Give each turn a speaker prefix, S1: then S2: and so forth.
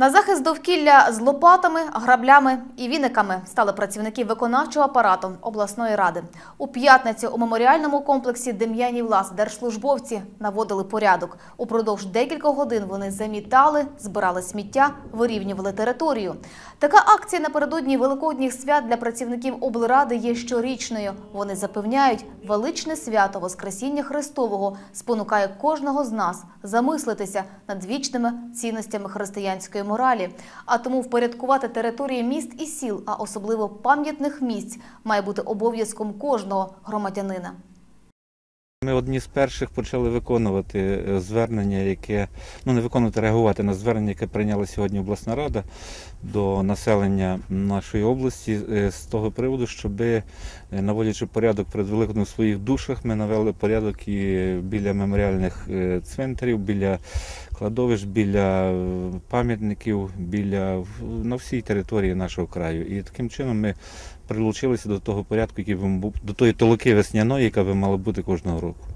S1: На захист довкілля з лопатами, граблями і віниками стали працівники виконавчого апарату обласної ради. У п'ятницю у меморіальному комплексі Дем'янів Лас держслужбовці наводили порядок. Упродовж декількох годин вони замітали, збирали сміття, вирівнювали територію. Така акція напередодні великодніх свят для працівників облради є щорічною. Вони запевняють, величне свято Воскресіння Христового спонукає кожного з нас замислитися над вічними цінностями християнської моралі. А тому впорядкувати території міст і сіл, а особливо пам'ятних місць, має бути обов'язком кожного громадянина.
S2: Ми одні з перших почали виконувати е, звернення, яке ну не виконувати, реагувати на звернення, яке прийняла сьогодні обласна рада до населення нашої області е, з того приводу, щоб наводячи порядок перед великоднем в своїх душах, ми навели порядок і біля меморіальних е, цвинтарів, біля кладовищ, біля е, пам'ятників, біля на всій території нашого краю. І таким чином ми прилучилися до того порядку, який би був до тої толоки весняної, яка би мала бути кожного року.